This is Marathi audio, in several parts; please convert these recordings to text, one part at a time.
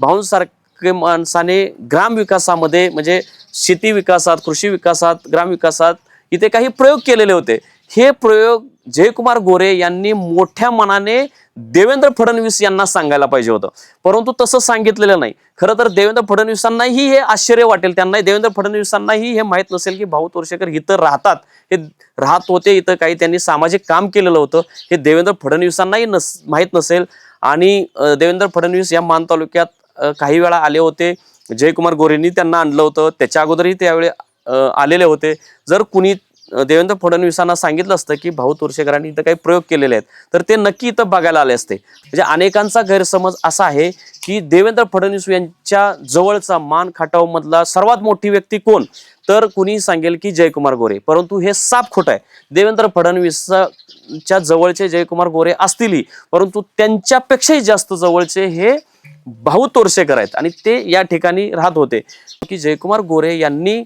भाऊंसारखे माणसाने ग्रामविकासामध्ये म्हणजे शेती विकासात कृषी विकासात ग्रामविकासात इथे काही प्रयोग केलेले होते. हे प्रयोग जयकुमार गोरे यांनी मोठ्या मनाने देवेंद्र फडणवीस यांना सांगायला पाहिजे होतं. परंतु तसं सांगितलेलं नाही. खरं तर देवेंद्र फडणवीसांनाही हे आश्चर्य वाटेल. त्यांना देवेंद्र फडणवीसांनाही हे माहीत नसेल की भाऊ तोरशेकर इथं राहतात. हे राहत होते इथं काही त्यांनी सामाजिक काम केलेलं होतं. हे देवेंद्र फडणवीसांनाही नस माहीत नसेल. आणि देवेंद्र फडणवीस या मान तालुक्यात काही वेळा आले होते. जयकुमार गोरेंनी त्यांना आणलं होतं. त्याच्या अगोदरही त्यावेळी आलेले होते. जर कुणी देवेंद्र फडणवीसांना सांगितलं असतं की भाऊ तुरशेकरांनी इथं काही प्रयोग केलेले आहेत. तर ते नक्की इथं बघायला आले असते. म्हणजे अनेकांचा गैरसमज असा आहे की देवेंद्र फडणवीस यांच्या जवळचा मान खाटावमधला सर्वात मोठी व्यक्ती कोण? तर कुणी सांगेल की जयकुमार गोरे. परंतु हे साप खोटं आहे. देवेंद्र फडणवीसच्या जवळचे जयकुमार गोरे असतीलही परंतु त्यांच्यापेक्षाही जास्त जवळचे हे भाऊ तोरसेकर आहेत. आणि ते या ठिकाणी राहत होते की जयकुमार गोरे यांनी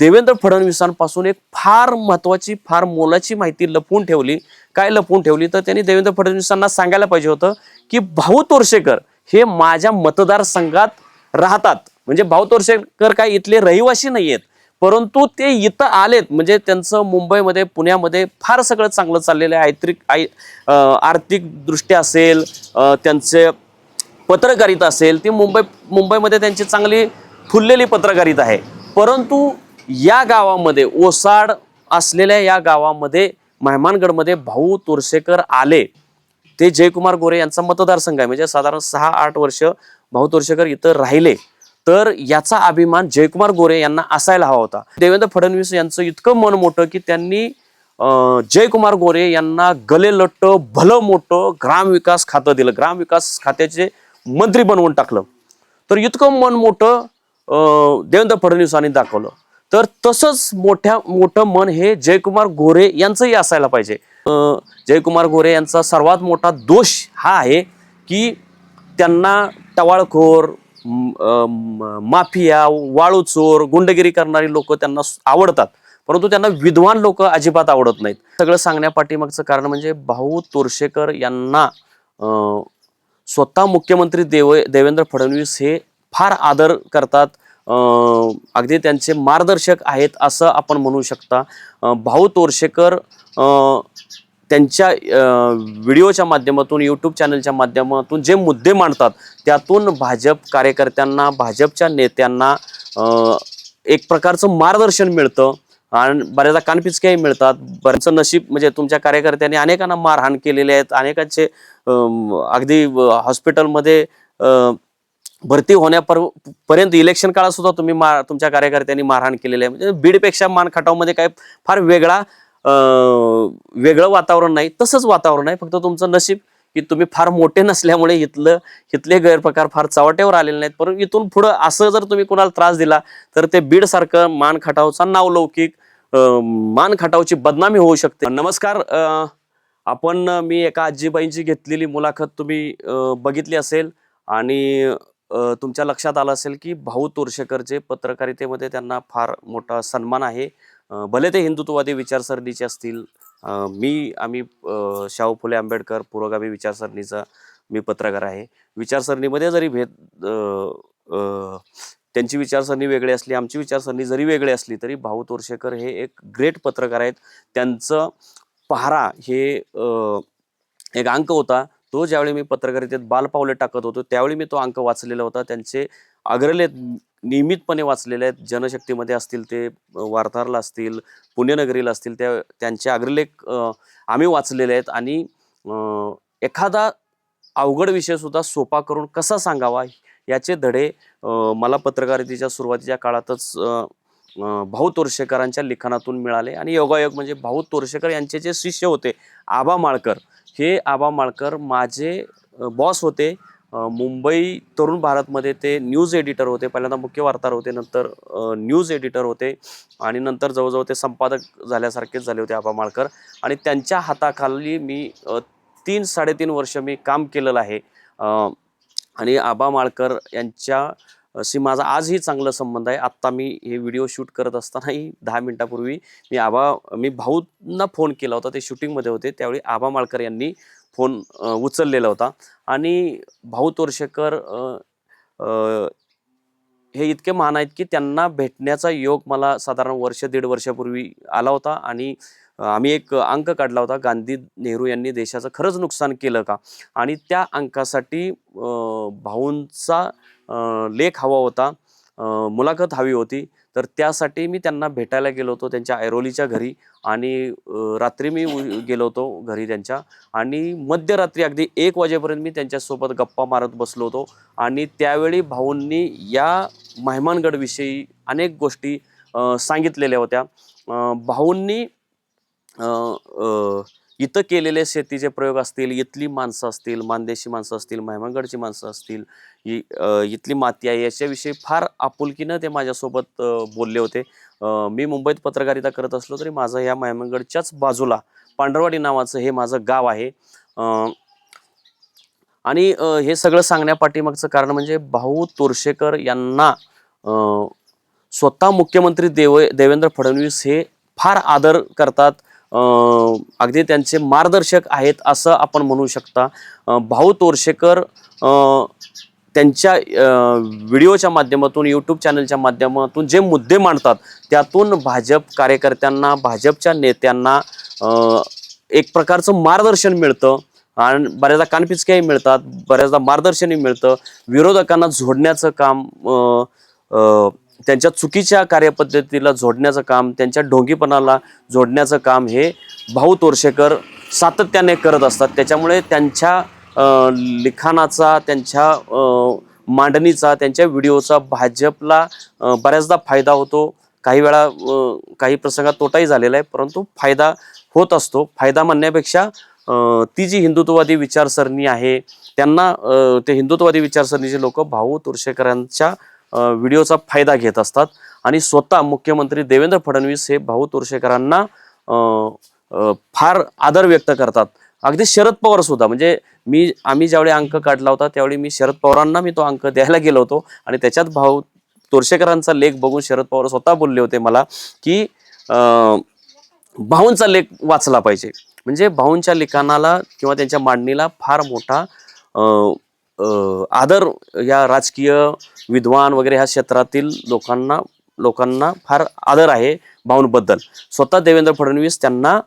देवेंद्र फडणवीसांपासून एक फार महत्वाची फार मोलाची माहिती लपवून ठेवली. काय लपवून ठेवली? तर त्यांनी देवेंद्र फडणवीसांना सांगायला पाहिजे होतं की भाऊ तोरशेकर हे माझ्या मतदारसंघात राहतात. म्हणजे भाऊ तोरसेकर काय इथले रहिवासी नाही आहेत परंतु ते इथं आलेत म्हणजे त्यांचं मुंबईमध्ये पुण्यामध्ये फार सगळं चांगलं चाललेलं आहे. आर्थिक आय आर्थिकदृष्ट्या आर्थिक दृष्ट्या असेल त्यांचे पत्रकारिता असेल ती मुंबई मुंबईमध्ये त्यांची चांगली फुललेली पत्रकारिता आहे. परंतु या गावामध्ये ओसाड असलेल्या या गावामध्ये मेहमानगडमध्ये भाऊ तोरसेकर आले. ते जयकुमार गोरे यांचा मतदारसंघ आहे. म्हणजे साधारण सहा आठ वर्ष भाऊ तोरसेकर इथं राहिले. तर याचा अभिमान जयकुमार गोरे यांना असायला हवा होता. देवेंद्र फडणवीस यांचं इतकं मन मोठं की त्यांनी जयकुमार गोरे यांना गले लट्ट भलं मोठं ग्रामविकास खातं दिलं. ग्रामविकास खात्याचे मंत्री बनवून टाकलं. तर इतकं मन मोठं देवेंद्र फडणवीसांनी दाखवलं. तर तसंच मोठ्या मोठं मन हे जयकुमार गोरे यांचंही असायला पाहिजे. जयकुमार गोरे यांचा सर्वात मोठा दोष हा आहे की त्यांना टवाळखोर माफिया वाळू चोर गुंडगिरी करणारी लोक त्यांना आवडतात. परंतु त्यांना विद्वान लोक अजिबात आवडत नाहीत. सगळं सांगण्यापाठीमागचं कारण म्हणजे भाऊ तोरशेकर यांना स्वतः मुख्यमंत्री देव देवेंद्र फडणवीस हे फार आदर करतात. अगदी त्यांचे मार्गदर्शक आहेत असं आपण म्हणू शकता. भाऊ तोरशेकर त्यांच्या व्हिडिओच्या माध्यमातून यूट्यूब चॅनलच्या माध्यमातून जे मुद्दे मांडतात त्यातून भाजप कार्यकर्त्यांना भाजपच्या नेत्यांना एक प्रकारचं मार्गदर्शन मिळतं आणि बऱ्याचदा कानपिचक्याही मिळतात. बऱ्याच नशीब म्हणजे तुमच्या कार्यकर्त्यांनी अनेकांना मारहाण केलेले आहेत अनेकांचे अगदी हॉस्पिटलमध्ये भरती होण्यापर पर्यंत इलेक्शन काळात सुद्धा तुम्ही मार तुमच्या कार्यकर्त्यांनी मारहाण केलेली आहे. म्हणजे बीडपेक्षा मान खटावमध्ये काय फार वेगळा वेगळं वातावरण नाही तसंच वातावरण आहे. फक्त तुमचं नशीब की तुम्ही फार मोठे नसल्यामुळे इथलं इथले गैरप्रकार फार चवट्यावर आलेले नाहीत. परंतु इथून पुढं असं जर तुम्ही कोणाला त्रास दिला तर ते बीडसारखं मान खटावचा नावलौकिक मान खटावची बदनामी होऊ शकते. नमस्कार आपण मी एका आजीबाईंची घेतलेली मुलाखत तुम्ही बघितली असेल आणि तुमच्या लक्षात आलं असेल की भाऊ तोरशेकरचे पत्रकारितेमध्ये त्यांना फार मोठा सन्मान आहे. भले ते हिंदुत्ववादी विचारसरणीचे असतील. मी आम्ही शाहू फुले आंबेडकर पुरोगामी विचारसरणीचा मी पत्रकार आहे. विचारसरणीमध्ये जरी भेद त्यांची विचारसरणी वेगळी असली आमची विचारसरणी जरी वेगळी असली तरी भाऊ तोरशेकर हे एक ग्रेट पत्रकार आहेत. त्यांचं पहारा हे एक अंक होता. तो ज्यावेळी मी पत्रकारितेत बालपावले टाकत होतो त्यावेळी मी तो अंक वाचलेला होता. त्यांचे अग्रलेख नियमितपणे वाचलेले आहेत. जनशक्तीमध्ये असतील ते वार्ताहरला असतील पुण्यनगरीला असतील त्या त्यांचे अग्रलेख आम्ही वाचलेले आहेत. आणि एखादा अवघड विषयसुद्धा सोपा करून कसा सांगावा याचे धडे मला पत्रकारितेच्या सुरुवातीच्या काळातच भाऊ तोरशेकरांच्या लिखाणातून मिळाले. आणि योगायोग म्हणजे भाऊ तोरशेकर यांचे जे शिष्य होते आबा माळकर हे आबा माळकर माझे बॉस होते. मुंबई तरुण भारतमध्ये ते न्यूज एडिटर होते. पहिल्यांदा मुख्य वार्ताहर होते नंतर न्यूज एडिटर होते आणि नंतर जवळजवळ ते संपादक झाल्यासारखेच झाले होते आबा माळकर. आणि त्यांच्या हाताखाली मी तीन साडेतीन वर्ष मी काम केलेलं आहे. आणि आबा माळकर यांच्या अशी माझा आजही चांगला संबंध आहे. आत्ता मी हे व्हिडिओ शूट करत असतानाही दहा मिनिटापूर्वी मी आबा मी भाऊंना फोन केला होता. ते शूटिंगमध्ये होते. त्यावेळी आबा माळकर यांनी फोन उचललेला होता. आणि भाऊ तोरशेकर हे इतके महान आहेत की त्यांना भेटण्याचा योग मला साधारण वर्ष दीड वर्षापूर्वी आला होता. आणि आम्ही एक अंक काढला होता. गांधी नेहरू यांनी देशाचं खरंच नुकसान केलं का? आणि त्या अंकासाठी भाऊंचा लेख हवा होता. मुलाखत हवी होती. तर त्यासाठी मी त्यांना भेटायला गेलो होतो त्यांच्या ऐरोलीच्या घरी आणि रात्री मी गेलो होतो घरी त्यांच्या आणि मध्यरात्री अगदी एक वाजेपर्यंत मी त्यांच्यासोबत गप्पा मारत बसलो होतो आणि त्यावेळी भाऊंनी या मेहमानगडविषयी अनेक गोष्टी सांगितलेल्या होत्या. भाऊंनी इथं केलेले शेतीचे प्रयोग असतील इथली माणसं असतील मानदेशी माणसं असतील मेहमानगडची माणसं असतील इ इथली माती आहे याच्याविषयी फार आपुलकीनं ते माझ्यासोबत बोलले होते. मी मुंबईत पत्रकारिता करत असलो तरी माझं या मेहमानगडच्याच बाजूला पांढरवाडी नावाचं हे माझं गाव आहे. आणि हे सगळं सांगण्यापाठीमागचं कारण म्हणजे भाऊ तोरशेकर यांना स्वतः मुख्यमंत्री देव देवेंद्र फडणवीस हे फार आदर करतात अगदी त्यांचे मार्गदर्शक आहेत असं आपण म्हणू शकता. भाऊ तोरशेकर त्यांच्या व्हिडिओच्या माध्यमातून यूट्यूब चॅनलच्या माध्यमातून जे मुद्दे मांडतात त्यातून भाजप कार्यकर्त्यांना भाजपच्या नेत्यांना एक प्रकारचं मार्गदर्शन मिळतं. आणि बऱ्याचदा कानपिचक्याही मिळतात बऱ्याचदा मार्गदर्शनही मिळतं. विरोधकांना जोडण्याचं काम आ, आ, त्यांच्या चुकीच्या कार्यपद्धतीला जोडण्याचं काम त्यांच्या ढोंगीपणाला जोडण्याचं काम हे भाऊ तोरशेकर सातत्याने करत असतात. त्याच्यामुळे त्यांच्या लिखाणाचा त्यांच्या मांडणीचा त्यांच्या व्हिडिओचा भाजपला बऱ्याचदा फायदा होतो. काही वेळा काही प्रसंगात तोटाही झालेला आहे परंतु फायदा होत असतो. फायदा म्हणण्यापेक्षा ती जी हिंदुत्ववादी विचारसरणी आहे त्यांना ते हिंदुत्ववादी विचारसरणीचे लोक भाऊ तुरशेकरांच्या व्हिडिओचा फायदा घेत असतात. आणि स्वतः मुख्यमंत्री देवेंद्र फडणवीस हे भाऊ तुरशेकरांना फार आदर व्यक्त करतात. अगदी शरद पवार सुद्धा. म्हणजे मी आम्ही ज्यावेळी अंक काढला होता त्यावेळी मी शरद पवारांना मी तो अंक द्यायला गेलो होतो. आणि त्याच्यात भाऊ तोरशेकरांचा लेख बघून शरद पवार स्वतः बोलले होते मला की भाऊंचा लेख वाचला पाहिजे. म्हणजे भाऊंच्या लिखाणाला किंवा त्यांच्या मांडणीला फार मोठा आदर या राजकीय विद्वान वगैरे ह्या क्षेत्रातील लोकांना लोकांना फार आदर आहे भाऊंबद्दल. स्वतः देवेंद्र फडणवीस त्यांना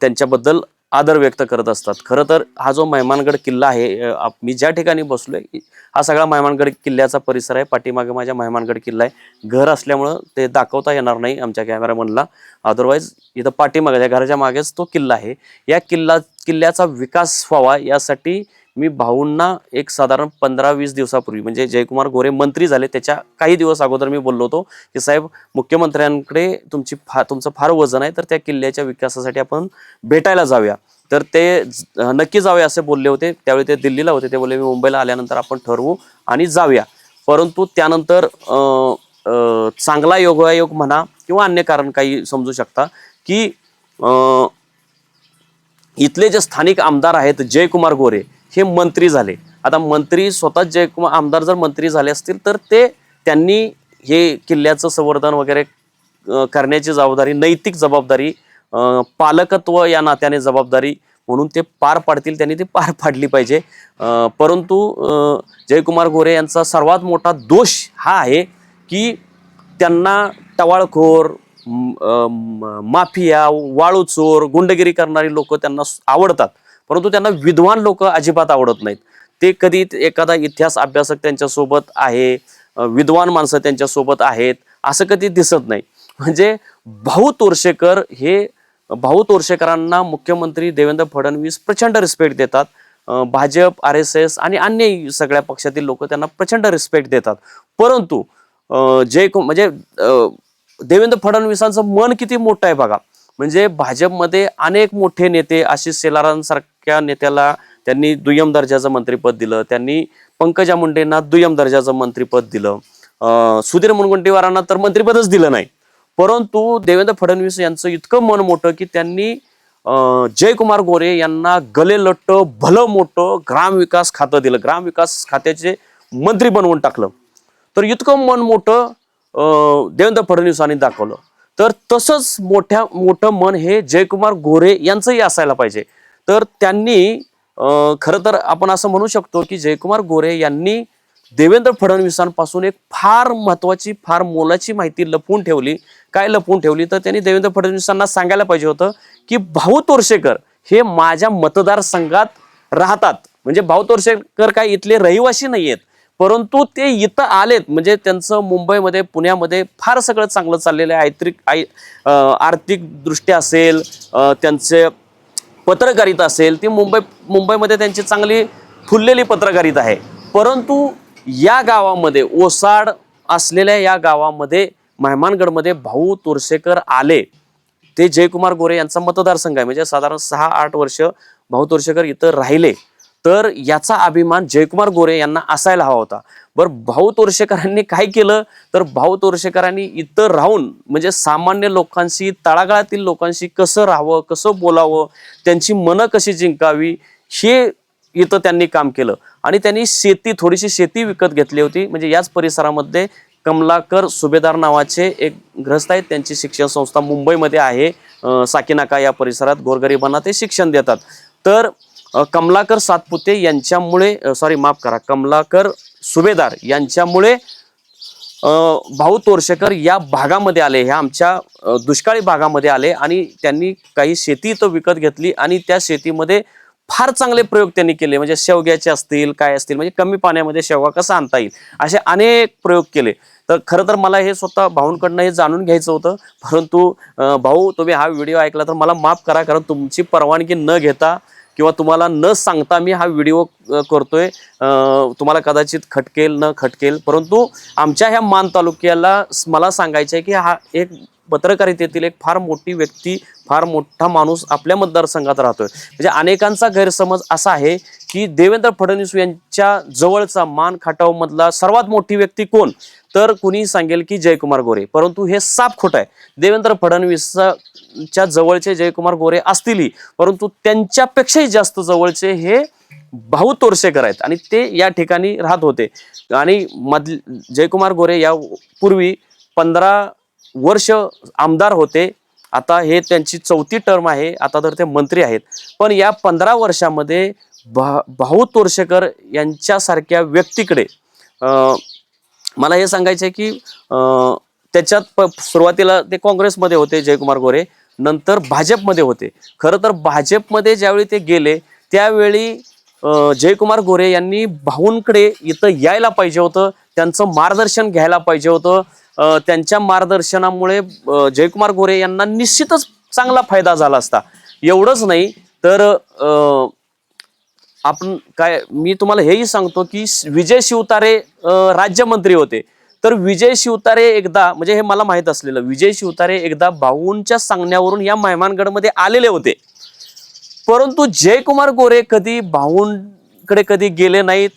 त्यांच्याबद्दल आदर व्यक्त करत असतात. खरं तर हा जो मेहमानगड किल्ला आहे मी ज्या ठिकाणी बसलोय हा सगळा मेहमानगड किल्ल्याचा परिसर आहे. पाठीमागे माझ्या मेहमानगड किल्ला आहे. घर असल्यामुळं ते दाखवता येणार नाही आमच्या कॅमेरामनला अदरवाईज इथं पाठीमागे घराच्या मागेच तो किल्ला आहे. या किल्ला किल्ल्याचा विकास व्हावा यासाठी मी भाऊंना एक साधारण पंधरा वीस दिवसापूर्वी म्हणजे जयकुमार गोरे मंत्री झाले त्याच्या काही दिवस अगोदर मी बोललो होतो की साहेब मुख्यमंत्र्यांकडे तुमची फा तुमचं फार वजन आहे तर त्या किल्ल्याच्या विकासासाठी आपण भेटायला जाऊया. तर ते नक्की जाऊया असे बोलले होते. त्यावेळी ते दिल्लीला होते. ते बोलले मी मुंबईला आल्यानंतर आपण ठरवू आणि जाऊया. परंतु त्यानंतर चांगला योगायोग म्हणा किंवा अन्य कारण काही समजू शकता की इथले जे स्थानिक आमदार आहेत जयकुमार गोरे हे मंत्री झाले. आता मंत्री स्वतः जयकुमार आमदार जर मंत्री झाले असतील तर ते त्यांनी हे किल्ल्याचं संवर्धन वगैरे करण्याची जबाबदारी नैतिक जबाबदारी पालकत्व या नात्याने जबाबदारी म्हणून ते पार पाडतील त्यांनी ती पार पाडली पाहिजे. परंतु जयकुमार गोरे यांचा सर्वात मोठा दोष हा आहे की त्यांना टवाळखोर माफिया वाळूचोर गुंडगिरी करणारी लोक त्यांना आवडतात. परंतु त्यांना विद्वान लोक अजिबात आवडत नाहीत. ते कधी एखादा इतिहास अभ्यासक त्यांच्यासोबत आहे विद्वान माणसं त्यांच्यासोबत आहेत असं कधी दिसत नाही. म्हणजे भाऊ तोरशेकर हे भाऊ तोरशेकरांना मुख्यमंत्री देवेंद्र फडणवीस प्रचंड रिस्पेक्ट देतात. भाजप आर एस एस आणि अन्य सगळ्या पक्षातील लोक त्यांना प्रचंड रिस्पेक्ट देतात. परंतु जे म्हणजे देवेंद्र फडणवीसांचं मन किती मोठं आहे बघा. म्हणजे भाजपमध्ये अनेक मोठे नेते आशिष सारख्या नेत्याला त्यांनी दुय्यम दर्जाचं मंत्रिपद दिलं. त्यांनी पंकजा मुंडेंना दुय्यम दर्जाचं मंत्रिपद दिलं. सुधीर मुनगंटीवारांना तर मंत्रिपदच दिलं नाही. परंतु देवेंद्र फडणवीस यांचं इतकं मन मोठं की त्यांनी जयकुमार गोरे यांना गले लट्ट भलं मोठं ग्रामविकास खातं दिलं. ग्रामविकास खात्याचे मंत्री बनवून टाकलं. तर इतकं मन मोठं अं, देवेंद्र फडणवीसांनी दाखवलं. तर तसंच मोठ्या मोठं मन हे जयकुमार गोरे यांचंही असायला पाहिजे. तर त्यांनी खरं तर आपण असं म्हणू शकतो की जयकुमार गोरे यांनी देवेंद्र फडणवीसांपासून एक फार महत्वाची फार मोलाची माहिती लपवून ठेवली. काय लपवून ठेवली? तर त्यांनी देवेंद्र फडणवीसांना सांगायला पाहिजे होतं की भाऊ तोरशेकर हे माझ्या मतदारसंघात राहतात. म्हणजे भाऊ तोरशेकर काय इथले रहिवासी नाही आहेत परंतु ते इथं आलेत. म्हणजे त्यांचं मुंबईमध्ये पुण्यामध्ये फार सगळं चांगलं चाललेलं आहे. आर्थिक आय आर्थिकदृष्ट्या आर्थिक दृष्ट्या असेल त्यांचे पत्रकारिता असेल ती मुंबई मुंबईमध्ये त्यांची चांगली फुललेली पत्रकारिता आहे. परंतु या गावामध्ये ओसाड असलेल्या या गावामध्ये मेहमानगडमध्ये भाऊ तोरसेकर आले. ते जयकुमार गोरे यांचा मतदारसंघ आहे. म्हणजे साधारण सहा आठ वर्ष भाऊ तोरसेकर इथं राहिले. तर याचा अभिमान जयकुमार गोरे यांना असायला हवा होता. बरं भाऊ तोरशेकरांनी काय केलं? तर भाऊ तोरशेकरांनी इथं राहून म्हणजे सामान्य लोकांशी तळागाळातील लोकांशी कसं राहावं कसं बोलावं त्यांची मनं कशी जिंकावी हे इथं त्यांनी काम केलं. आणि त्यांनी शेती थोडीशी शेती विकत घेतली होती. म्हणजे याच परिसरामध्ये कमलाकर सुभेदार नावाचे एक ग्रस्त आहेत. त्यांची शिक्षण संस्था मुंबईमध्ये आहे. साकीनाका या परिसरात गोरगरिबांना ते शिक्षण देतात. तर कमलाकर सातपुते यांच्यामुळे सॉरी माफ करा कमलाकर सुभेदार यांच्यामुळे भाऊ तोरशेकर या भागामध्ये आले ह्या आमच्या दुष्काळी भागामध्ये आले आणि त्यांनी काही शेती तो विकत घेतली आणि त्या शेतीमध्ये फार चांगले प्रयोग त्यांनी केले. म्हणजे शेवग्याचे असतील काय असतील म्हणजे कमी पाण्यामध्ये शेवगा कसा आणता येईल असे अनेक प्रयोग केले. तर खरं तर मला हे स्वतः भाऊंकडनं हे जाणून घ्यायचं होतं. परंतु भाऊ तुम्ही हा व्हिडिओ ऐकला तर मला माफ करा कारण तुमची परवानगी न घेता किंवा तुम्हाला न सांगता मी हा व्हिडिओ करतोय. तुम्हाला कदाचित खटकेल न खटकेल. परंतु आमच्या ह्या मान तालुक्याला मला सांगायचं आहे की हा एक पत्रकारितेतील एक फार मोठी व्यक्ती फार मोठा माणूस आपल्या मतदारसंघात राहतोय. म्हणजे अनेकांचा गैरसमज असा आहे की देवेंद्र फडणवीस यांच्या जवळचा मान खाटाव मधला सर्वात मोठी व्यक्ती कोण? तर कुणी सांगेल की जयकुमार गोरे. परंतु हे साफ खोटं आहे. देवेंद्र फडणवीसच्या जवळचे जयकुमार गोरे असतीलही परंतु त्यांच्यापेक्षाही जास्त जवळचे हे भाऊ तोरसेकर आहेत आणि ते या ठिकाणी राहत होते. आणि मध जयकुमार गोरे या पूर्वी पंधरा वर्ष आमदार होते. आता हे त्यांची चौथी टर्म आहे. आता तर ते मंत्री आहेत. पण या पंधरा वर्षामध्ये भा भाऊ तोरशेकर यांच्यासारख्या व्यक्तीकडे मला हे सांगायचं आहे की त्याच्यात प सुरुवातीला ते काँग्रेसमध्ये होते जयकुमार गोरे. नंतर भाजपमध्ये होते. खरं तर भाजपमध्ये ज्यावेळी ते गेले त्यावेळी जयकुमार गोरे यांनी भाऊंकडे इथं यायला पाहिजे होतं. त्यांचं मार्गदर्शन घ्यायला पाहिजे होतं. त्यांच्या मार्गदर्शनामुळे जयकुमार गोरे यांना निश्चितच चांगला फायदा झाला असता. एवढंच नाही तर अं, आपण काय मी तुम्हाला हेही सांगतो की विजय शिवतारे राज्यमंत्री होते. तर विजय शिवतारे एकदा म्हणजे हे मला माहीत असलेलं विजय शिवतारे एकदा भाऊंच्या सांगण्यावरून या मेहमानगडमध्ये आलेले होते. परंतु जयकुमार गोरे कधी भाऊंकडे कधी गेले नाहीत.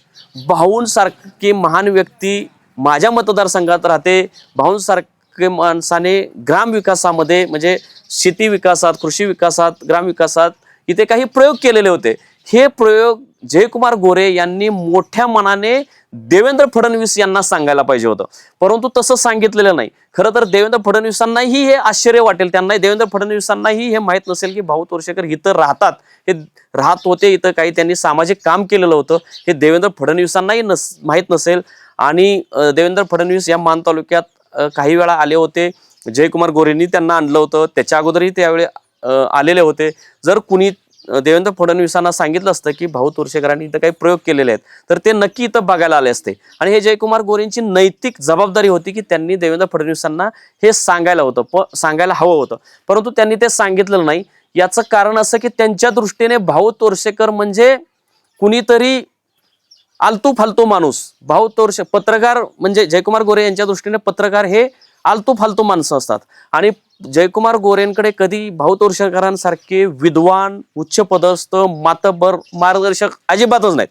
भाऊंसारखी महान व्यक्ती माझ्या मतदारसंघात राहते भाऊंसारखे माणसाने ग्रामविकासामध्ये म्हणजे शेती विकासात कृषी विकासात ग्रामविकासात इथे काही प्रयोग केलेले होते. हे प्रयोग जयकुमार गोरे यांनी मोठ्या मनाने देवेंद्र फडणवीस यांना सांगायला पाहिजे होतं. परंतु तसं सांगितलेलं नाही. खरं तर देवेंद्र फडणवीसांनाही हे आश्चर्य वाटेल. त्यांना देवेंद्र फडणवीसांनाही हे माहीत नसेल की भाऊ तोरशेकर इथं राहतात. हे राहत होते इथं काही त्यांनी सामाजिक काम केलेलं होतं. हे देवेंद्र फडणवीसांनाही नस माहीत नसेल. आणि देवेंद्र फडणवीस या मान तालुक्यात काही वेळा आले होते. जयकुमार गोरेंनी त्यांना आणलं होतं. त्याच्या अगोदरही त्यावेळी आलेले होते. जर कुणी देवेंद्र फडणवीसांना सांगितलं असतं की भाऊ तुरशेकरांनी इथं काही प्रयोग केलेले आहेत तर ते नक्की इथं बघायला आले असते. आणि हे जयकुमार गोरेंची नैतिक जबाबदारी होती की त्यांनी देवेंद्र फडणवीसांना हे सांगायला होतं प सांगायला हवं होतं. परंतु त्यांनी ते सांगितलं नाही. याचं कारण असं की त्यांच्या दृष्टीने भाऊ तोरशेकर म्हणजे कुणीतरी आलतू फालतू माणूस. भाऊ तोर पत्रकार म्हणजे जयकुमार गोरे यांच्या दृष्टीने पत्रकार हे आलतू फालतू माणसं असतात. आणि जयकुमार गोरेंकडे कधी भाऊ तोरशेकरांसारखे विद्वान उच्च पदस्थ मातबर मार्गदर्शक अजिबातच नाहीत.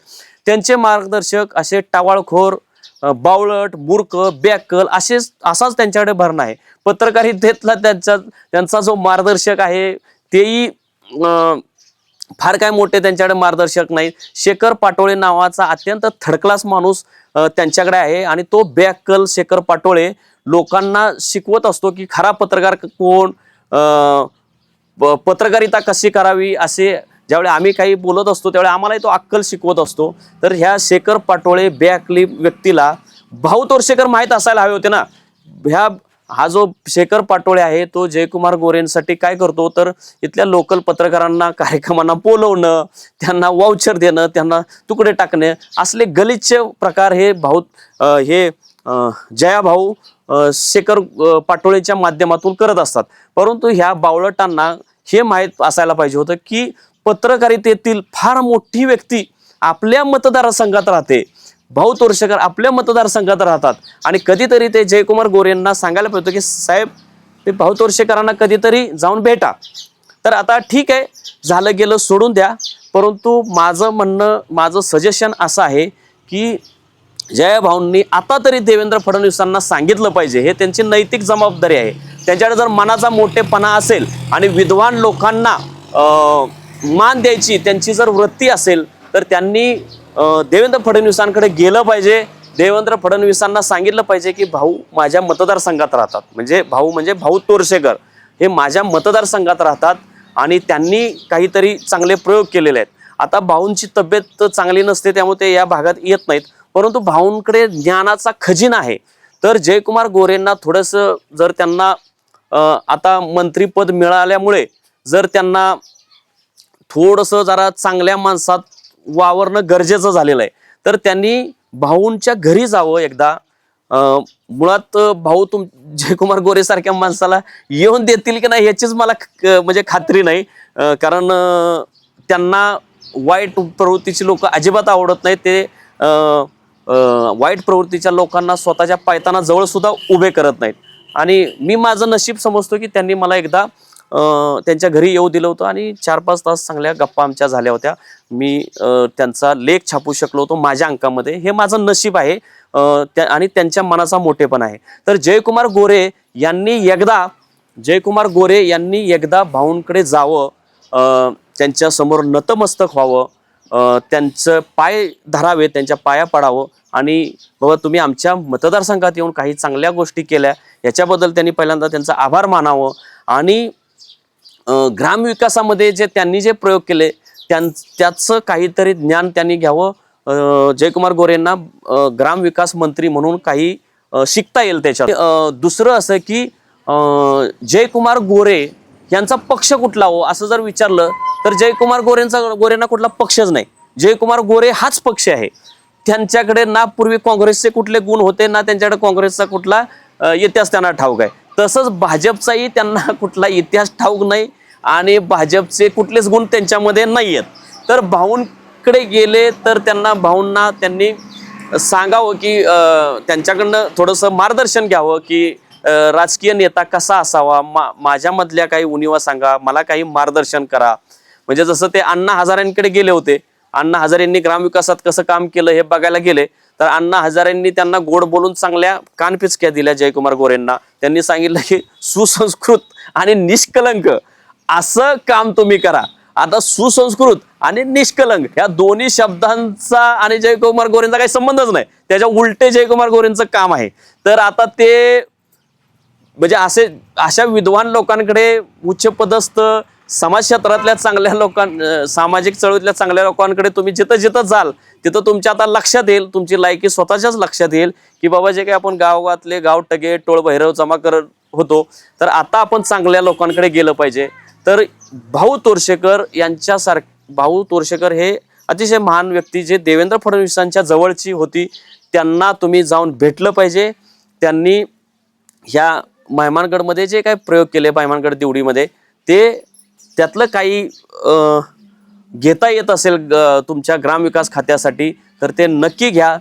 त्यांचे मार्गदर्शक असे टावाळखोर बावळट मूर्ख बॅकल असेच असाच त्यांच्याकडे भरणा आहे. पत्रकारितेतला त्यांचा त्यांचा जो मार्गदर्शक आहे तेही फार काय मोठे त्यांच्याकडे मार्गदर्शक नाहीत. शेखर पाटोळे नावाचा अत्यंत थर्डक्लास माणूस त्यांच्याकडे आहे आणि तो बॅकल शेखर पाटोळे लोकांना शिकवत असतो की खरा पत्रकार कोण प- पत्रकारिता कशी करावी असे ज्यावेळी आम्ही काही बोलत असतो त्यावेळी आम्हालाही तो अक्कल शिकवत असतो. तर ह्या शेखर पाटोळे बॅकली व्यक्तीला भाऊ तोरशेकर माहीत असायला हवे होते ना. ह्या हा जो शेखर पाटोळे आहे तो जयकुमार गोरेंसाठी काय करतो? तर इथल्या लोकल पत्रकारांना कार्यक्रमांना बोलवणं त्यांना वाउचर देणं त्यांना तुकडे टाकणे असले गलिच्छ प्रकार हे भाऊ हे जया भाऊ शेखर पाटोळेच्या माध्यमातून करत असतात. परंतु ह्या बावळटांना हे माहीत असायला पाहिजे होतं की पत्रकारितेतील फार मोठी व्यक्ती आपल्या मतदारसंघात राहते. भाऊ तोरशेकर आपल्या मतदारसंघात राहतात. आणि कधीतरी ते जयकुमार गोरेंना सांगायला पाहिजे की साहेब ते भाऊ तोरशेकरांना कधीतरी जाऊन भेटा. तर आता ठीक आहे झालं गेलं सोडून द्या. परंतु माझं म्हणणं माझं सजेशन असं आहे की जयाभाऊंनी आता तरी देवेंद्र फडणवीसांना सांगितलं पाहिजे. हे त्यांची नैतिक जबाबदारी आहे. त्यांच्याकडे जर मनाचा मोठेपणा असेल आणि विद्वान लोकांना मान द्यायची त्यांची जर वृत्ती असेल तर त्यांनी देवेंद्र फडणवीसांकडे गेलं पाहिजे. देवेंद्र फडणवीसांना सांगितलं पाहिजे की भाऊ माझ्या मतदारसंघात राहतात. म्हणजे भाऊ म्हणजे भाऊ तोरशेकर. हे माझ्या मतदारसंघात राहतात आणि त्यांनी काहीतरी चांगले प्रयोग केलेले आहेत. आता भाऊंची तब्येत चांगली नसते त्यामुळे ते या भागात येत नाहीत. परंतु भाऊंकडे ज्ञानाचा खजिना आहे. तर जयकुमार गोरेंना थोडंसं जर त्यांना आता मंत्रीपद मिळाल्यामुळे जर त्यांना थोडंसं जरा चांगल्या माणसात वावरणं गरजेचं झालेलं आहे. तर त्यांनी भाऊंच्या घरी जावं एकदा. मुळात भाऊ तुम जयकुमार गोरेसारख्या माणसाला येऊन देतील की नाही याचीच मला म्हणजे खात्री नाही. कारण त्यांना वाईट प्रवृत्तीची लोक अजिबात आवडत नाहीत. ते वाईट प्रवृत्तीच्या लोकांना स्वतःच्या पायताना जवळसुद्धा उभे करत नाहीत. आणि मी माझं नशीब समजतो की त्यांनी मला एकदा त्यांच्या घरी येऊ दिलं होतं आणि चार पाच तास चांगल्या गप्पा आमच्या झाल्या होत्या. मी त्यांचा लेख छापू शकलो होतो माझ्या अंकामध्ये. हे माझं नशीब आहे त्या आणि त्यांच्या मनाचा मोठेपण आहे. तर जयकुमार गोरे यांनी एकदा जयकुमार गोरे यांनी एकदा भाऊंकडे जावं त्यांच्यासमोर त्यांच्यासमोर नतमस्तक व्हावं त्यांचं पाय धरावे त्यांच्या पाया पडावं आणि बाबा तुम्ही आमच्या मतदारसंघात येऊन काही चांगल्या गोष्टी केल्या याच्याबद्दल त्यांनी पहिल्यांदा त्यांचा आभार मानावं आणि ग्रामविकासामध्ये जे त्यांनी जे प्रयोग केले त्यां त्याचं काहीतरी ज्ञान त्यांनी घ्यावं. जयकुमार गोरेंना ग्रामविकास मंत्री म्हणून काही शिकता येईल त्याच्यात. दुसरं असं की अं, जयकुमार गोरे यांचा पक्ष कुठला हो असं जर विचारलं तर जयकुमार गोरेंचा गोरेंना कुठला पक्षच नाही. जयकुमार गोरे हाच पक्ष आहे. त्यांच्याकडे ना पूर्वी काँग्रेसचे कुठले गुण होते ना त्यांच्याकडे काँग्रेसचा कुठला इतिहास त्यांना ठाऊक आहे. तसंच भाजपचाही त्यांना कुठला इतिहास ठाऊक नाही आणि भाजपचे कुठलेच गुण त्यांच्यामध्ये नाही आहेत तर भाऊंकडे गेले तर त्यांना भाऊंना त्यांनी सांगावं की त्यांच्याकडनं थोडंसं मार्गदर्शन घ्यावं की राजकीय नेता कसा असावा? मा माझ्यामधल्या काही उणीवा सांगा मला काही मार्गदर्शन करा. म्हणजे जसं ते अण्णा हजारेंकडे गेले होते. अण्णा हजारेंनी ग्रामविकासात कसं काम केलं हे बघायला गेले. तर अण्णा हजारेंनी त्यांना गोड बोलून चांगल्या कानपिचक्या दिल्या जयकुमार गोरेंना. त्यांनी सांगितलं की सुसंस्कृत आणि निष्कलंक असं काम तुम्ही करा. आता सुसंस्कृत आणि निष्कलंक या दोन्ही शब्दांचा आणि जयकुमार गोरेंचा काही संबंधच नाही. त्याच्या उलटे जयकुमार गोरेंचं काम आहे. तर आता ते म्हणजे असे अशा विद्वान लोकांकडे उच्चपदस्थ समाज क्षेत्रातल्या चांगल्या लोकां सामाजिक चळवळीतल्या चांगल्या लोकांकडे तुम्ही जिथं जिथं जाल तिथं तुमच्या आता लक्षात येईल तुमची लायकी स्वतःच्याच लक्षात येईल की बाबा जे काही आपण गावातले गाव टगे टोळ भैरव जमा करत होतो. तर आता आपण चांगल्या लोकांकडे गेलं पाहिजे. तर भाऊ तोरशेकर यांच्यासार भाऊ तोरशेकर हे अतिशय महान व्यक्ती जे देवेंद्र फडणवीसांच्या जवळची होती. त्यांना तुम्ही जाऊन भेटलं पाहिजे. त्यांनी ह्या मेहमानगडमध्ये जे काही प्रयोग केले मेहमानगड दिवडीमध्ये ते त्यातलं काही घेता येत असेल ग- तुमच्या ग्रामविकास खात्यासाठी तर ते नक्की घ्या.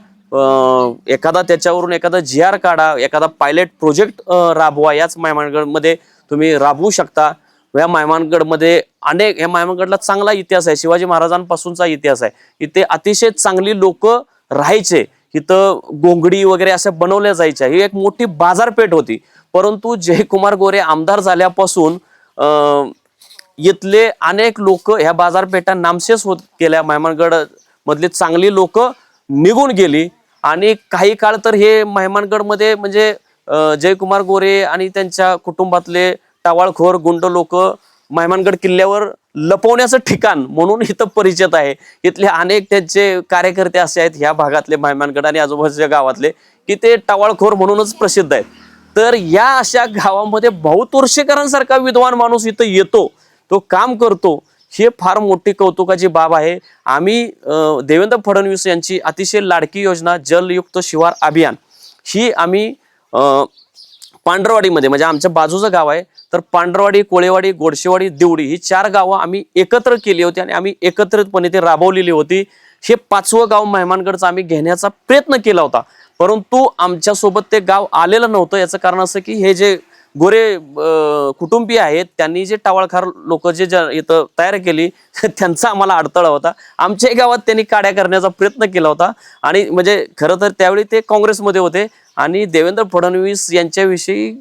एखादा त्याच्यावरून एखादा जी आर काढा एखादा पायलट प्रोजेक्ट राबवा. याच मेहमानगडमध्ये तुम्ही राबवू शकता. या मेहमानगडमध्ये अनेक या मायमानगडला चांगला इतिहास आहे. शिवाजी महाराजांपासूनचा इतिहास आहे. इथे अतिशय चांगली लोक राहायचे. इथं गोंगडी वगैरे अशा बनवल्या जायच्या. ही एक मोठी बाजारपेठ होती. परंतु जयकुमार गोरे आमदार झाल्यापासून इथले अनेक लोक ह्या बाजारपेठा नामशेष होत गेल्या. मेहमानगड मधली चांगली लोक निघून गेली. आणि काही काळ तर हे मेहमानगडमध्ये म्हणजे जयकुमार गोरे आणि त्यांच्या कुटुंबातले टावाळखोर गुंड लोक मेहमानगड किल्ल्यावर लपवण्याचं ठिकाण म्हणून इथं परिचित आहे. इथले अनेक त्यांचे कार्यकर्ते असे आहेत ह्या भागातले मेहमानगड आणि आजूबाजूच्या गावातले की ते टवाळखोर म्हणूनच प्रसिद्ध आहेत. तर या अशा गावामध्ये बहुतोर्षेकरांसारखा विद्वान माणूस इथं येतो तो काम करतो. हे फार मोठी कौतुकाची बाब आहे. आम्ही देवेंद्र फडणवीस यांची अतिशय लाडकी योजना जलयुक्त शिवार अभियान ही आम्ही पांढरवाडीमध्ये म्हणजे आमच्या बाजूचं गाव आहे तर पांढरवाडी कोळेवाडी गोडशेवाडी देवडी ही चार गावं आम्ही एकत्र केली होती आणि आम्ही एकत्रितपणे ते राबवलेली होती. हे पाचवं गाव मेहमानगडचं आम्ही घेण्याचा प्रयत्न केला होता. परंतु आमच्यासोबत ते गाव आलेलं नव्हतं. याचं कारण असं की हे जे गोरे कुटुंबीय आहेत. त्यांनी जे टावाळखार लोक जे इथं तयार केली त्यांचा आम्हाला अडथळा होता. आमच्या गावात त्यांनी काड्या करण्याचा प्रयत्न केला होता. आणि म्हणजे खरं तर त्यावेळी ते काँग्रेसमध्ये होते. आणि देवेंद्र फडणवीस यांच्याविषयी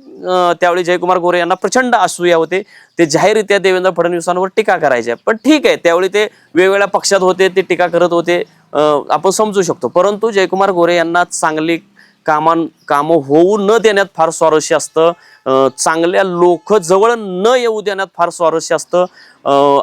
त्यावेळी जयकुमार गोरे यांना प्रचंड असूया होते. ते जाहीररित्या देवेंद्र फडणवीसांवर टीका करायचे. पण ठीक आहे त्यावेळी ते वेगवेगळ्या पक्षात होते ते टीका करत होते. आपण समजू शकतो. परंतु जयकुमार गोरे यांना चांगली कामां कामं होऊ न देण्यात फार स्वारस्य असतं. चांगल्या लोक जवळ न येऊ देण्यात फार स्वारस्य असतं.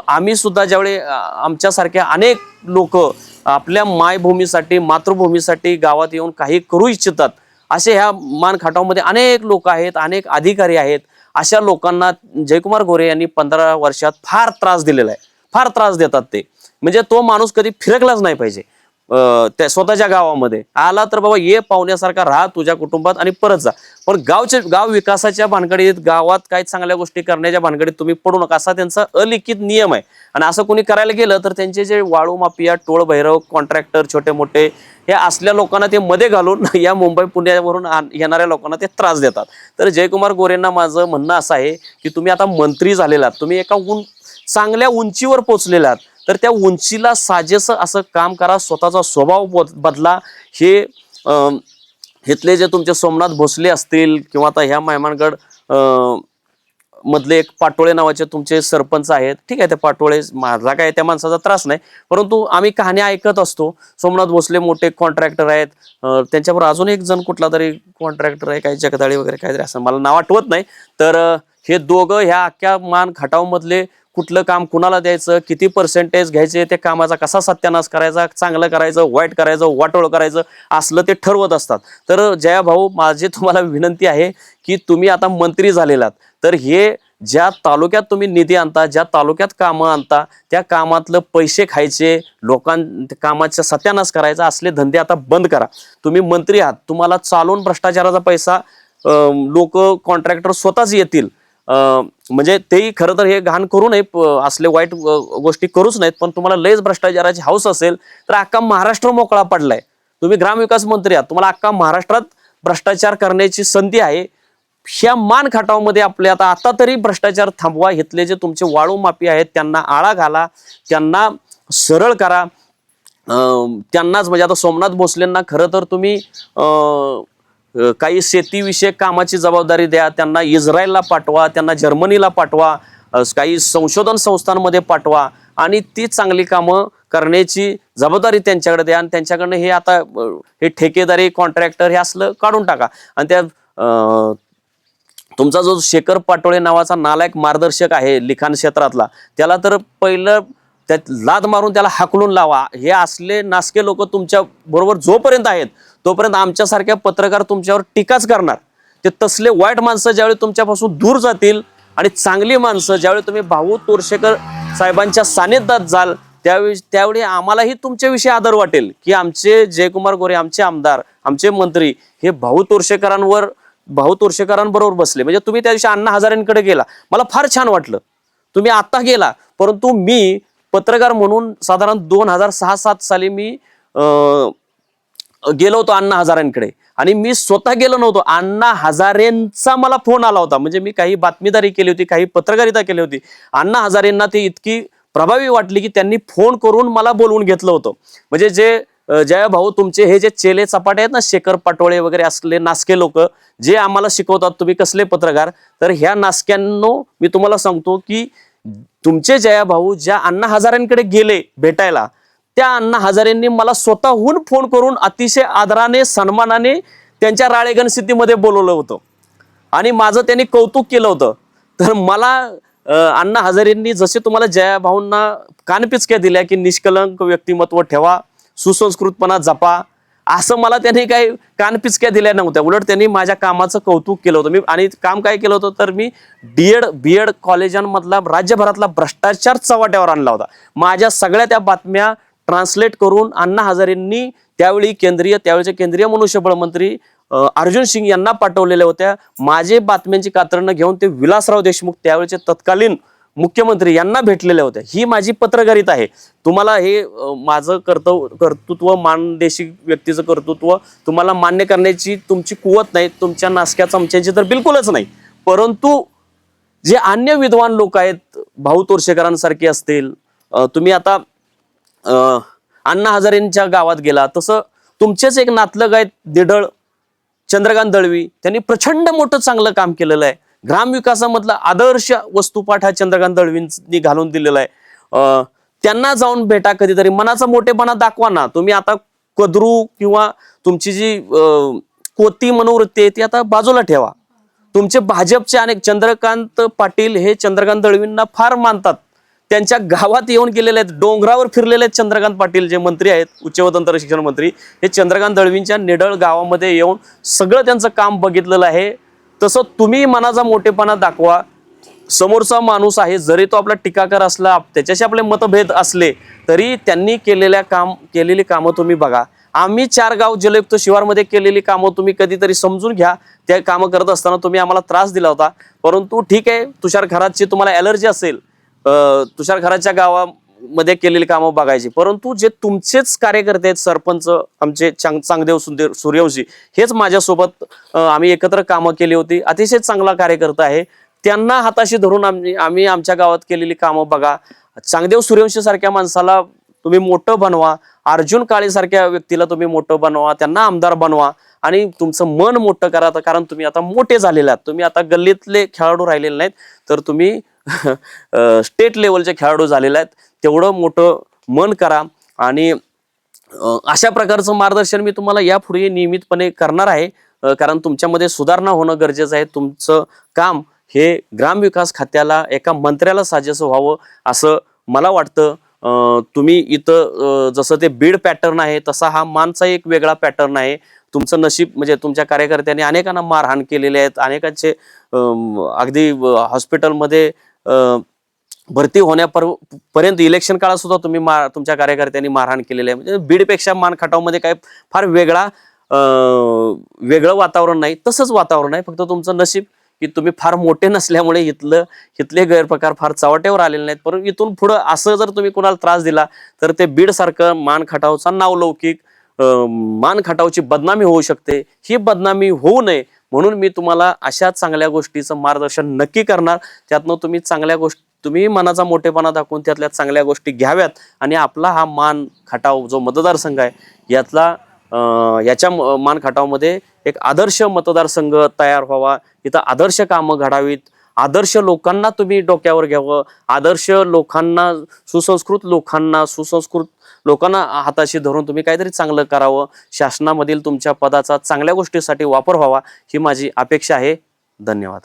आम्ही सुद्धा ज्यावेळी आमच्यासारख्या अनेक लोक आपल्या मायभूमीसाठी मातृभूमीसाठी गावात येऊन काही करू इच्छितात असे ह्या मानखाटावमध्ये अनेक लोक आहेत अनेक अधिकारी आहेत. अशा लोकांना जयकुमार गोरे यांनी पंधरा वर्षात फार त्रास दिलेला आहे. फार त्रास देतात ते. म्हणजे तो माणूस कधी फिरकलाच नाही पाहिजे. त्या स्वतःच्या गावामध्ये. आला तर बाबा ये पाहुण्यासारखा राहा तुझ्या कुटुंबात आणि परत जा. पण गावचे गाव विकासाच्या भानगडीत गावात काही चांगल्या गोष्टी करण्याच्या भानगडीत तुम्ही पडू नका. असा त्यांचा अलिखित नियम आहे. आणि असं कोणी करायला गेलं तर त्यांचे जे वाळू माफिया टोळ भैरव कॉन्ट्रॅक्टर छोटे मोठे हे असल्या लोकांना ते मध्ये घालून या मुंबई पुण्यावरून आण- येणाऱ्या लोकांना ते त्रास देतात. तर जयकुमार गोरेंना माझं म्हणणं असं आहे की तुम्ही आता मंत्री झालेला आहात तुम्ही एका उं चांगल्या उंचीवर पोचलेला आहात तर त्या उंचीला साजेसं असं काम करा स्वतःचा स्वभाव बद- बदला. हे इथले जे तुमचे सोमनाथ भोसले असतील किंवा आता ह्या मेहमानगड मधले एक पाटोळे नावाचे तुमचे सरपंच आहेत. ठीक आहे ते पाटोळे माझा काय त्या माणसाचा त्रास नाही. परंतु आम्ही कहाणी ऐकत असतो. सोमनाथ भोसले मोठे कॉन्ट्रॅक्टर आहेत. त्यांच्याबरोबर अजून एक जण कुठला तरी कॉन्ट्रॅक्टर आहे काही जगदाळी वगैरे काहीतरी असं. मला नाव आठवत नाही. तर हे दोघं ह्या अख्ख्या मान खटावमधले कुठलं काम कुणाला द्यायचं किती पर्सेंटेज घ्यायचे त्या कामाचा कसा सत्यानाश करायचा चांगलं करायचं वाईट करायचं वाटोळ करायचं असलं ते ठरवत असतात. तर जया भाऊ माझी तुम्हाला विनंती आहे की तुम्ही आता मंत्री झालेलात तर हे ज्या तालुक्यात तुम्ही निधी आणता ज्या तालुक्यात कामं आणता त्या कामातलं पैसे खायचे लोकां कामाचा सत्यानाश करायचा असले धंदे आता बंद करा. तुम्ही मंत्री आहात. तुम्हाला चालून भ्रष्टाचाराचा पैसा लोक कॉन्ट्रॅक्टर स्वतःच येतील. म्हणजे तेही खरं तर हे घाण करू नये असले वाईट गोष्टी करूच नाहीत पण तुम्हाला लयच भ्रष्टाचाराची हाऊस असेल तर अख्खा महाराष्ट्र मोकळा पडलाय. तुम्ही ग्रामविकास मंत्री आहात तुम्हाला अख्खा महाराष्ट्रात भ्रष्टाचार करण्याची संधी आहे. ह्या मान खाटावमध्ये आपले आता आता तरी भ्रष्टाचार थांबवा घेतले जे तुमचे वाळू मापी आहेत त्यांना आळा घाला त्यांना सरळ करा. त्यांनाच म्हणजे आता सोमनाथ भोसलेंना खरं तर तुम्ही काही शेतीविषयक कामाची जबाबदारी द्या त्यांना इस्रायलला पाठवा त्यांना जर्मनीला पाठवा काही संशोधन संस्थांमध्ये पाठवा आणि ती चांगली कामं करण्याची जबाबदारी त्यांच्याकडे द्या आणि त्यांच्याकडनं हे आता हे ठेकेदारी कॉन्ट्रॅक्टर हे असलं काढून टाका. आणि त्या तुमचा जो शेखर पाटोळे नावाचा नालायक मार्गदर्शक आहे लिखाण क्षेत्रातला त्याला तर पहिलं त्यात लाद मारून त्याला हाकलून लावा. हे असले नासके लोक तुमच्या बरोबर जोपर्यंत आहेत तोपर्यंत आमच्यासारख्या पत्रकार तुमच्यावर टीकाच करणार. ते तसले वाईट माणसं ज्यावेळी तुमच्यापासून दूर जातील आणि चांगली माणसं ज्यावेळी तुम्ही भाऊ तोरशेकर साहेबांच्या सानिध्यात जाल त्यावेळी त्यावेळी आम्हालाही तुमच्याविषयी आदर वाटेल की आमचे जयकुमार गोरे आमचे आमदार आमचे मंत्री हे भाऊ तोरशेकरांवर भाऊ तोरशेकरांबरोबर बसले. म्हणजे तुम्ही त्या दिवशी अण्णा हजारेंकडे गेला. मला फार छान वाटलं. तुम्ही आता गेला परंतु मी पत्रकार म्हणून साधारण दोन हजार सहा सात साली मी गेलो होतो अण्णा हजारेंकडे. आणि मी स्वतः गेलो नव्हतो. अण्णा हजारेंचा मला फोन आला होता. म्हणजे मी काही बातमीदारी केली होती काही पत्रकारिता केली होती. अण्णा हजारेंना ती इतकी प्रभावी वाटली की त्यांनी फोन करून मला बोलवून घेतलं होतं. म्हणजे जे जया भाऊ तुमचे हे जे चेले चपाटे आहेत ना शेखर पाटोळे वगैरे असले नासके लोक जे आम्हाला शिकवतात तुम्ही कसले पत्रकार? तर ह्या नासक्यांनो मी तुम्हाला सांगतो की तुमचे जया भाऊ ज्या अण्णा हजारेंकडे गेले भेटायला त्या अण्णा हजारेंनी मला स्वतःहून फोन करून अतिशय आदराने सन्मानाने त्यांच्या राळेगण स्थितीमध्ये बोलवलं होतं. आणि माझं त्यांनी कौतुक केलं होतं. तर मला अण्णा हजारेंनी जसे तुम्हाला जयाभाऊंना कानपिचक्या दिल्या की निष्कलंक व्यक्तिमत्व ठेवा सुसंस्कृतपणा जपा असं मला त्यांनी काही कानपिचक्या दिल्या नव्हत्या. उलट त्यांनी माझ्या कामाचं कौतुक केलं होतं. मी आणि काम काय केलं होतं? तर मी डीएड बीएड कॉलेजांमधला राज्यभरातला भ्रष्टाचार चव्हाट्यावर आणला होता. माझ्या सगळ्या त्या बातम्या ट्रान्सलेट करून अण्णा हजारेंनी त्यावेळी केंद्रीय त्यावेळेचे केंद्रीय मनुष्यबळ मंत्री अर्जुन सिंग यांना पाठवलेल्या होत्या. माझे बातम्यांची कात्रणं घेऊन ते विलासराव देशमुख त्यावेळेचे तत्कालीन मुख्यमंत्री यांना भेटलेल्या होत्या. ही माझी पत्रकारिता आहे. तुम्हाला हे माझं कर्तव कर्तृत्व मानदेशी व्यक्तीचं कर्तृत्व तुम्हाला मान्य करण्याची तुमची कुवत नाही तुमच्या नासक्या चमच्यांची तर बिलकुलच नाही. परंतु जे अन्य विद्वान लोक आहेत भाऊ तोरशेकरांसारखे असतील तुम्ही आता अण्णा हजारेंच्या गावात गेला. तसं तुमचेच एक नातलग आहेत दिढळ चंद्रकांत दळवी. त्यांनी प्रचंड मोठं चांगलं काम केलेलं आहे. ग्रामविकासामधला आदर्श वस्तुपाठ हा चंद्रकांत दळवींनी घालून दिलेला आहे. त्यांना जाऊन भेटा कधीतरी. मनाचा मोठेपणा दाखवा ना. तुम्ही आता कदरू किंवा तुमची जी कोती मनोवृत्ती आहे ती आता बाजूला ठेवा. तुमचे भाजपचे अनेक चंद्रकांत पाटील हे चंद्रकांत दळवींना फार मानतात. त्यांच्या गावात येऊन गेलेले आहेत डोंगरावर फिरलेले आहेत चंद्रकांत पाटील जे मंत्री आहेत उच्च व तंत्र शिक्षण मंत्री. हे चंद्रकांत दळवींच्या निडळ गावामध्ये येऊन सगळं त्यांचं काम बघितलेलं आहे. तसं तुम्ही मनाचा मोठेपणा दाखवा. समोरचा माणूस आहे जरी तो आपला टीकाकार असला त्याच्याशी आपले मतभेद असले तरी त्यांनी केलेल्या काम केलेली कामं तुम्ही बघा. आम्ही चार गाव जलयुक्त शिवारमध्ये केलेली कामं तुम्ही कधीतरी समजून घ्या. त्या कामं करत असताना तुम्ही आम्हाला त्रास दिला होता. परंतु ठीक आहे तुषार घराची तुम्हाला ॲलर्जी असेल तुषार घराच्या गावामध्ये केलेली कामं बघायची. परंतु जे तुमचेच कार्यकर्ते आहेत सरपंच आमचे चांग चांगदेव सुंदर सूर्यवंशी हेच माझ्यासोबत आम्ही एकत्र कामं केली होती. अतिशय चांगला कार्यकर्ता आहे. त्यांना हाताशी धरून आम्ही आम्ही आमच्या गावात केलेली कामं बघा. चांगदेव सूर्यवंशी सारख्या माणसाला तुम्ही मोठं बनवा. अर्जुन काळेसारख्या व्यक्तीला तुम्ही मोठं बनवा त्यांना आमदार बनवा आणि तुमचं मन मोठं करा. कारण तुम्ही आता मोठे झालेले आहात. तुम्ही आता गल्लीतले खेळाडू राहिलेले नाहीत तर तुम्ही स्टेट लेवलचे खेळाडू झालेले आहेत. तेवढं मोठं मन करा आणि अशा प्रकारचं मार्गदर्शन मी तुम्हाला यापुढे नियमितपणे करणार आहे. कारण तुमच्यामध्ये सुधारणा होणं गरजेचं आहे. तुमचं काम हे ग्रामविकास खात्याला एका मंत्र्याला साजेसं व्हावं असं मला वाटतं. तुम्ही इथं जसं ते बीड पॅटर्न आहे तसा हा मानचा एक वेगळा पॅटर्न आहे. तुमचं नशीब म्हणजे तुमच्या कार्यकर्त्यांनी अनेकांना मारहाण केलेले आहेत. अनेकांचे अगदी हॉस्पिटलमध्ये भरती होण्यापर पर्यंत इलेक्शन काळात सुद्धा तुम्ही मार तुमच्या कार्यकर्त्यांनी मारहाण केलेली आहे. म्हणजे बीडपेक्षा मान खटावमध्ये काय फार वेगळा वेगळं वातावरण नाही. तसंच वातावरण आहे. फक्त तुमचं नशीब की तुम्ही फार मोठे नसल्यामुळे इथलं इथले गैरप्रकार फार चव्हाट्यावर आलेले नाहीत. परंतु इथून पुढं असं जर तुम्ही कोणाला त्रास दिला तर ते बीडसारखं मान खटावचा नावलौकिक मान खटावची बदनामी होऊ शकते. ही बदनामी होऊ नये. म्हणून मी तुम्हाला अशा चांगल्या गोष्टीचं मार्गदर्शन नक्की करणार. त्यातनं तुम्ही चांगल्या गोष्टी तुम्ही मनाचा मोठेपणा दाखवून त्यातल्या चांगल्या गोष्टी घ्याव्यात. आणि आपला हा मान खटाव जो मतदारसंघ आहे यातला याच्या म- एक आदर्श मतदारसंघ तयार व्हावा. इथं आदर्श कामं घडावीत. आदर्श लोकांना तुम्ही डोक्यावर घ्यावं. आदर्श लोकांना सुसंस्कृत लोकांना सुसंस्कृत लोकांना हाताशी धरून तुम्ही काहीतरी चांगलं करावं. शासनामधील तुमच्या पदाचा चांगल्या गोष्टीसाठी वापर व्हावा. ही माझी अपेक्षा आहे. धन्यवाद.